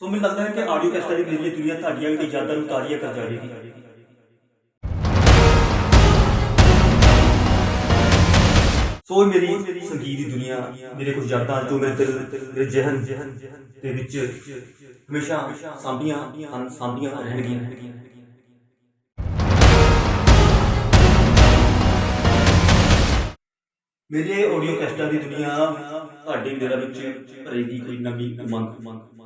ਸੋ ਮੈਨੂੰ ਲੱਗਦਾ ਹੈ ਕਿ ਆਡੀਓ ਕੈਸਟਾਂ ਦੀ ਮੇਰੀ ਦੁਨੀਆ ਤੁਹਾਡੀਆਂ ਵੀ ਯਾਦਾਂ ਨੂੰ ਤਾਜ਼ੀਆਂ ਕਰ ਜਾਵੇਗੀ ਸੋ ਇਹ ਮੇਰੀ ਸੰਗੀਤ ਦੀ ਦੁਨੀਆ ਮੇਰੇ ਕੁਝ ਯਾਦਾਂ ਜੋ ਮੇਰੇ ਦਿਲ ਮੇਰੇ ਜਿਹਨ ਦੇ ਵਿੱਚ ਹਮੇਸ਼ਾ ਸਾਂਭੀਆਂ ਹਨ ਸਾਂਭੀਆਂ ਰਹਿਣਗੀਆਂ ਮੇਰੇ ਆਡੀਓ ਕੈਸਟਾਂ ਦੀ ਦੁਨੀਆ ਤੁਹਾਡੇ ਦਿਲਾਂ ਵਿੱਚ ਭਰੇਗੀ ਕੋਈ ਨਵੀਂ ਉਮੰਗ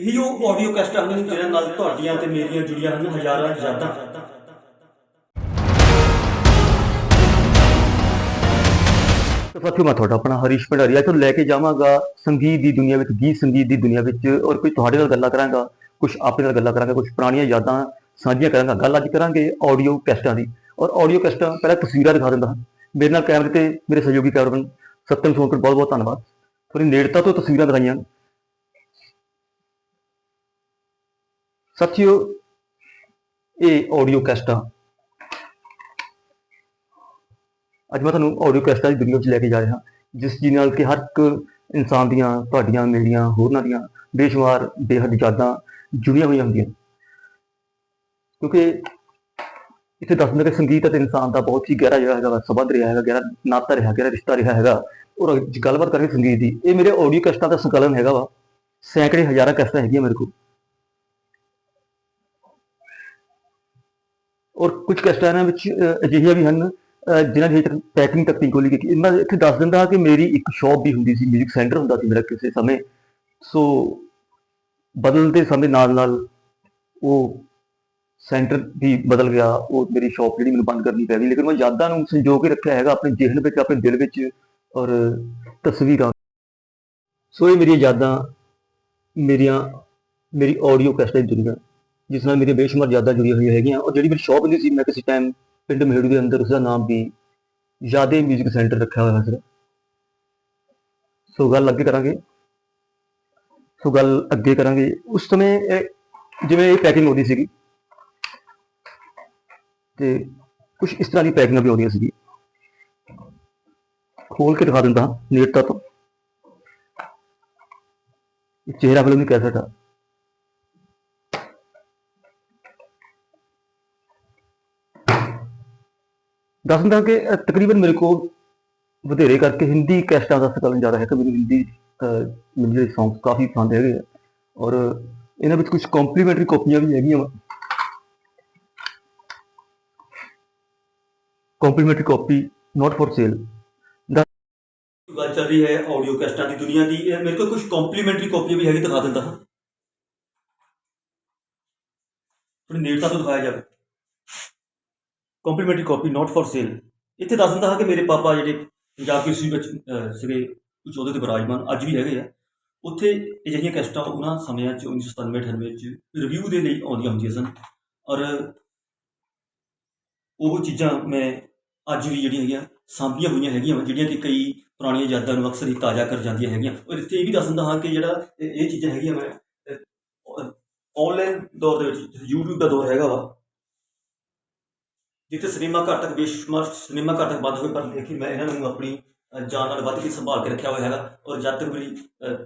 ਇਹੀ ਉਹ ਆਡੀਓ ਕੈਸਟਾਂ ਹਨ ਜਿਹਨਾਂ ਨਾਲ ਤੁਹਾਡੀਆਂ ਤੇ ਮੇਰੀਆਂ ਜੁੜੀਆਂ ਹਨ ਹਜ਼ਾਰਾਂ ਯਾਦਾਂ। ਤੇ ਮੈਂ ਤੁਹਾਡਾ ਆਪਣਾ ਹਰੀਸ਼ ਭੰਡਾਰੀਆ ਤੋਂ ਲੈ ਕੇ ਜਾਵਾਂਗਾ ਸੰਗੀਤ ਦੀ ਦੁਨੀਆ ਵਿੱਚ, ਗੀਤ ਸੰਗੀਤ ਦੀ ਦੁਨੀਆ ਵਿੱਚ ਔਰ ਕੋਈ ਤੁਹਾਡੇ ਨਾਲ ਗੱਲਾਂ ਕਰਾਂਗਾ ਕੁਝ ਆਪਣੇ ਨਾਲ ਗੱਲਾਂ ਕਰਾਂਗਾ ਕੁਝ ਪੁਰਾਣੀਆਂ ਯਾਦਾਂ ਸਾਂਝੀਆਂ ਕਰਾਂਗਾ। ਗੱਲ ਅੱਜ ਕਰਾਂਗੇ ਆਡੀਓ ਕੈਸਟਾਂ ਦੀ। ਔਰ ਆਡੀਓ ਕੈਸਟਾਂ ਪਹਿਲਾਂ ਤਸਵੀਰਾਂ ਦਿਖਾ ਦਿੰਦਾ ਹਾਂ। ਮੇਰੇ ਨਾਲ ਕੈਮਰੇ ਤੇ ਮੇਰੇ ਸਹਿਯੋਗੀ ਕੈਮਰਾਮੈਨ ਸਤਿਮ ਸੋਨਕਰ ਬਹੁਤ ਬਹੁਤ ਧੰਨਵਾਦ। ਥੋੜੀ ਨੇੜਤਾ ਤੋਂ ਤਸਵੀਰਾਂ ਦਿਖਾਈਆਂ। ਸਾਥੀਓ, ਇਹ ਆਡੀਓ ਕੈਸਟਾਂ ਅੱਜ ਮੈਂ ਤੁਹਾਨੂੰ ਆਡੀਓ ਕੈਸਟਾਂ ਦੀ ਦੁਨੀਆ ਵਿੱਚ ਲੈ ਕੇ ਜਾ ਰਿਹਾ। ਜਿਸ ਜੀ ਨਾਲ ਕਿ ਹਰ ਇੱਕ ਇਨਸਾਨ ਦੀਆਂ, ਤੁਹਾਡੀਆਂ, ਮੇਰੀਆਂ, ਹੋਰਨਾਂ ਦੀਆਂ ਬੇਸ਼ੁਮਾਰ, ਬੇਹੱਦ ਯਾਦਾਂ ਜੁੜੀਆਂ ਹੋਈਆਂ ਹੁੰਦੀਆਂ। ਕਿਉਂਕਿ ਇੱਥੇ ਦੱਸਦੇ ਕਿ ਸੰਗੀਤ ਅਤੇ ਇਨਸਾਨ ਦਾ ਬਹੁਤ ਹੀ ਗਹਿਰਾ ਜਿਹੜਾ ਹੈਗਾ ਵਾ ਸੰਬੰਧ ਰਿਹਾ ਹੈਗਾ, ਗਹਿਰਾ ਨਾਤਾ ਰਿਹਾ, ਗਹਿਰਾ ਰਿਸ਼ਤਾ ਰਿਹਾ ਹੈਗਾ। ਔਰ ਗੱਲਬਾਤ ਕਰਾਂਗੇ ਸੰਗੀਤ ਦੀ। ਇਹ ਮੇਰੇ ਆਡੀਓ ਕੈਸਟਾਂ ਦਾ ਸੰਕਲਨ ਹੈਗਾ ਵਾ। ਸੈਂਕੜੇ ਹਜ਼ਾਰਾਂ ਕੈਸਟਾਂ ਹੈਗੀਆਂ ਮੇਰੇ ਕੋਲ। ਔਰ ਕੁਝ ਕੈਸਟਾਂ ਇਹਨਾਂ ਵਿੱਚ ਅਜਿਹੀਆਂ ਵੀ ਹਨ, ਅਹ, ਜਿਨ੍ਹਾਂ ਦੀ ਪੈਕਿੰਗ ਤੱਕ ਨਹੀਂ ਖੋਲੀ ਗਈ ਇਹਨਾਂ ਇੱਥੇ ਦੱਸ ਦਿੰਦਾ ਕਿ ਮੇਰੀ ਇੱਕ ਸ਼ਾਪ ਵੀ ਹੁੰਦੀ ਸੀ 뮤직 ਸੈਂਟਰ ਹੁੰਦਾ ਸੀ ਮੇਰਾ ਕਿਸੇ ਸਮੇਂ। ਸੋ ਬਦਲਦੇ ਸਮੇਂ ਨਾਲ ਨਾਲ ਉਹ ਸੈਂਟਰ ਵੀ ਬਦਲ ਗਿਆ, ਉਹ ਮੇਰੀ ਸ਼ਾਪ ਜਿਹੜੀ ਮੈਨੂੰ ਬੰਦ ਕਰਨੀ ਪੈ ਗਈ। ਲੇਕਿਨ ਮੈਂ ਯਾਦਾਂ ਨੂੰ ਸੰਜੋ ਕੇ ਰੱਖਿਆ ਹੈਗਾ, ਆਪਣੇ ਜਿਹਨ ਵਿੱਚ, ਆਪਣੇ ਦਿਲ ਵਿੱਚ ਔਰ ਤਸਵੀਰਾਂ। ਸੋ ਇਹ ਮੇਰੀਆਂ ਯਾਦਾਂ, ਮੇਰੀਆਂ ਮੇਰੀ ਆਡੀਓ ਕੈਸਟ ਦੀ ਦੁਨੀਆ। ਜਿਸ ਨਾਲ ਮੇਰੀਆਂ ਬੇਸ਼ੁਮਾਰ ਯਾਦਾਂ ਜੁੜੀਆਂ ਹੋਈਆਂ ਹੈਗੀਆਂ। ਔਰ ਜਿਹੜੀ ਮੇਰੀ ਸ਼ਾਪ ਹੁੰਦੀ ਸੀ, ਮੈਂ ਕਿਸੇ ਟਾਈਮ ਪਿੰਡ ਮਹੇੜੂ ਦੇ ਅੰਦਰ ਉਸਦਾ ਨਾਮ ਵੀ ਯਾਦੇ 뮤직 ਸੈਂਟਰ ਰੱਖਿਆ ਹੋਇਆ ਸੀ ਸੋ ਗੱਲ ਅੱਗੇ ਕਰਾਂਗੇ। ਸੋ ਗੱਲ ਅੱਗੇ ਕਰਾਂਗੇ। ਉਸ ਸਮੇਂ ਇਹ- ਜਿਵੇਂ ਇਹ ਪੈਕਿੰਗ ਹੁੰਦੀ ਸੀਗੀ, ਤੇ ਕੁਝ ਇਸ ਤਰ੍ਹਾਂ ਦੀ ਪੈਕਿੰਗਾਂ ਵੀ ਆਉਂਦੀਆਂ ਸੀਗੀ ਖੋਲ ਕੇ ਦਿਖਾ ਦਿੰਦਾ ਨੇੜਤਾ ਤੋਂ। ਚਿਹਰਾ ਫਿਲਮ ਦੀ ਕੈਸਟ ਆ ਦੱਸ ਦਿੰਦਾ ਕਿ ਤਕਰੀਬਨ ਮੇਰੇ ਕੋਲ ਵਧੇਰੇ ਕਰਕੇ ਹਿੰਦੀ ਕੈਸਟਾਂ ਦਾ ਸਕਲਨ ਜ਼ਿਆਦਾ ਹੈ ਕਿ ਮੈਨੂੰ ਹਿੰਦੀ ਅਹ, ਮੈਨੂੰ ਜਿਹੜੇ Songs ਕਾਫੀ ਪਸੰਦ ਹੈਗੇ ਆ। ਔਰ ਇਹਨਾਂ ਵਿੱਚ ਕੁਝ ਕੰਪਲੀਮੈਂਟਰੀ ਕਾਪੀਆਂ ਵੀ ਹੈਗੀਆਂ complimentary copy not for sale ਗੱਲ ਚੱਲ ਰਹੀ ਹੈ ਆਡੀਓ ਕੈਸਟਾਂ ਦੀ ਦੁਨੀਆ ਦੀ। ਇਹ ਮੇਰੇ ਕੋਲ ਕੁਝ ਕੰਪਲੀਮੈਂਟਰੀ ਕਾਪੀਆਂ ਵੀ ਹੈਗੀ ਦਿਖਾ ਦਿੰਦਾ ਹਾਂ। ਥੋੜੀ ਨੇੜਤਾ ਤੋਂ ਦਿਖਾਇਆ ਜਾਵੇ। Complimentary copy not for sale ਇੱਥੇ ਦੱਸ ਦਿੰਦਾ ਹਾਂ ਕਿ ਮੇਰੇ ਪਾਪਾ ਜਿਹੜੇ ਪੰਜਾਬ ਕਿਸੀ ਵਿੱਚ ਅਹ, ਸੀਗੇ ਕੁਝ ਉਹਦੇ ਤੇ ਬਰਾਜਮਾਨ ਅੱਜ ਵੀ ਹੈਗੇ ਆ। ਉੱਥੇ ਅਜਿਹੀਆਂ ਕੈਸਟਾਂ ਉਹਨਾਂ ਸਮਿਆਂ 'ਚ 1997 98 'ਚ ਰਿਵਿਊ ਦੇ ਲਈ ਆਉਂਦੀਆਂ ਹੁੰਦੀਆਂ ਸਨ। ਔਰ ਉਹ ਚੀਜ਼ਾਂ ਮੈਂ ਅੱਜ ਵੀ ਜਿਹੜੀਆਂ ਹੈਗੀਆਂ ਸਾਂਭੀਆਂ ਹੋਈਆਂ ਹੈਗੀਆਂ ਵਾਂ, ਜਿਹੜੀਆਂ ਕਿ ਕਈ ਪੁਰਾਣੀਆਂ ਯਾਦਾਂ ਨੂੰ ਅਕਸਰ ਹੀ ਤਾਜ਼ਾ ਕਰ ਜਾਂਦੀਆਂ ਹੈਗੀਆਂ। ਔਰ ਇੱਥੇ ਇਹ ਵੀ ਦੱਸ ਦਿੰਦਾ ਹਾਂ ਕਿ ਜਿਹੜਾ ਇਹ ਇਹ ਚੀਜ਼ਾਂ ਹੈਗੀਆਂ ਮੈਂ ਆਨਲਾਈਨ ਦੌਰ ਦੇ ਵਿੱਚ YouTube ਦਾ ਦੌਰ ਹੈਗਾ ਵਾ ਜਿੱਥੇ ਸਿਨੇਮਾ ਘਰ ਤੱਕ ਬੇਸ਼ੁਮਾਰ ਸਿਨੇਮਾ ਘਰ ਤੱਕ ਬੰਦ ਹੋਏ, ਪਰ ਲੇਕਿਨ ਮੈਂ ਇਹਨਾਂ ਨੂੰ ਆਪਣੀ ਜਾਨ ਨਾਲ ਵੱਧ ਕੇ ਸੰਭਾਲ ਕੇ ਰੱਖਿਆ ਹੋਇਆ ਹੈਗਾ। ਔਰ ਜਦ ਤੱਕ ਮੇਰੀ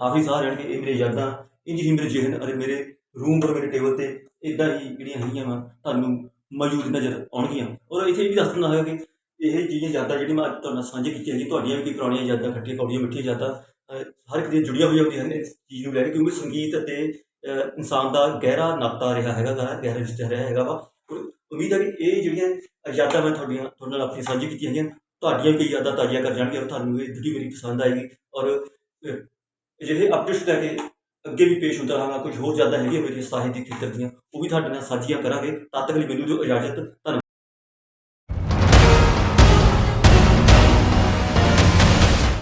ਆਖਰੀ ਸਾਹ ਰਹਿਣਗੇ ਇਹ ਮੇਰੇ ਯਾਦਾਂ ਇੰਜ ਹੀ ਮੇਰੇ ਜਿਹਨ ਅਤੇ ਮੇਰੇ ਰੂਮ ਪਰ ਮੇਰੇ ਟੇਬਲ ਤੇ ਇਦਾਂ ਹੀ ਜਿਹੜੀਆਂ ਹੈਗੀਆਂ ਵਾ, ਤੁਹਾਨੂੰ ਮੌਜੂਦ ਨਜ਼ਰ ਆਉਣਗੀਆਂ। ਔਰ ਇੱਥੇ ਇਹ ਵੀ ਦੱਸ ਦਿੰਦਾ ਹੈਗਾ ਕਿ ਇਹ ਜਿਹੜੀਆਂ ਯਾਦਾਂ ਜਿਹੜੀਆਂ ਮੈਂ ਅੱਜ ਤੁਹਾਡੇ ਨਾਲ ਸਾਂਝੀਆਂ ਕੀਤੀਆਂ ਹੈਗੀਆਂ, ਤੁਹਾਡੀਆਂ ਵੀ ਪੁਰਾਣੀਆਂ ਯਾਦਾਂ ਇਕੱਠੀਆਂ ਕੌੜੀਆਂ, ਮਿੱਠੀਆਂ ਯਾਦਾਂ ਹਰ ਇੱਕ ਦੀਆਂ ਜੁੜੀਆਂ ਹੋਈਆਂ ਹੁੰਦੀਆਂ ਹਨ ਇਸ ਚੀਜ਼ ਨੂੰ ਲੈ ਕੇ, ਕਿਉਂਕਿ ਸੰਗੀਤ ਅਤੇ ਇਨਸਾਨ ਦਾ ਗਹਿਰਾ ਨਾਤਾ ਰਿਹਾ ਹੈਗਾ ਗਹਿਰਾ ਰਿਸ਼ਤਾ ਰਿਹਾ ਹੈਗਾ ਵਾ। ਔਰ ਉਮੀਦ ਹੈ ਕਿ ਇਹ ਜਿਹੜੀਆਂ ਯਾਦਾਂ ਮੈਂ ਤੁਹਾਡੀਆਂ ਤੁਹਾਡੇ ਨਾਲ ਆਪਣੀ ਸਾਂਝੀ ਕੀਤੀਆਂ ਹੈਗੀਆਂ ਤੁਹਾਡੀਆਂ ਵੀ ਕਈ ਯਾਦਾਂ ਤਾਜ਼ੀਆਂ ਕਰ ਜਾਣਗੀਆਂ ਔਰ ਤੁਹਾਨੂੰ ਇਹ ਜਿਹੜੀ ਮੇਰੀ ਪਸੰਦ ਆਏਗੀ ਔਰ ਅ, ਅਜਿਹੇ ਅਪਡੇਟਸ ਲੈ ਕੇ ਅੱਗੇ ਵੀ ਪੇਸ਼ ਹੁੰਦਾ ਰਹਾਂਗਾ ਕੁਝ ਹੋਰ ਯਾਦਾਂ ਹੈਗੀਆਂ ਮੇਰੀਆਂ ਸਾਹਿਤ ਦੀ ਖੇਤਰ ਦੀਆਂ ਉਹ ਵੀ ਤੁਹਾਡੇ ਨਾਲ ਸਾਂਝੀਆਂ ਕਰਾਂਗੇ। ਤਦ ਤੱਕ ਲਈ ਮੈਨੂੰ ਜੋ ਇਜਾਜ਼ਤ ਧੰਨਵਾਦ।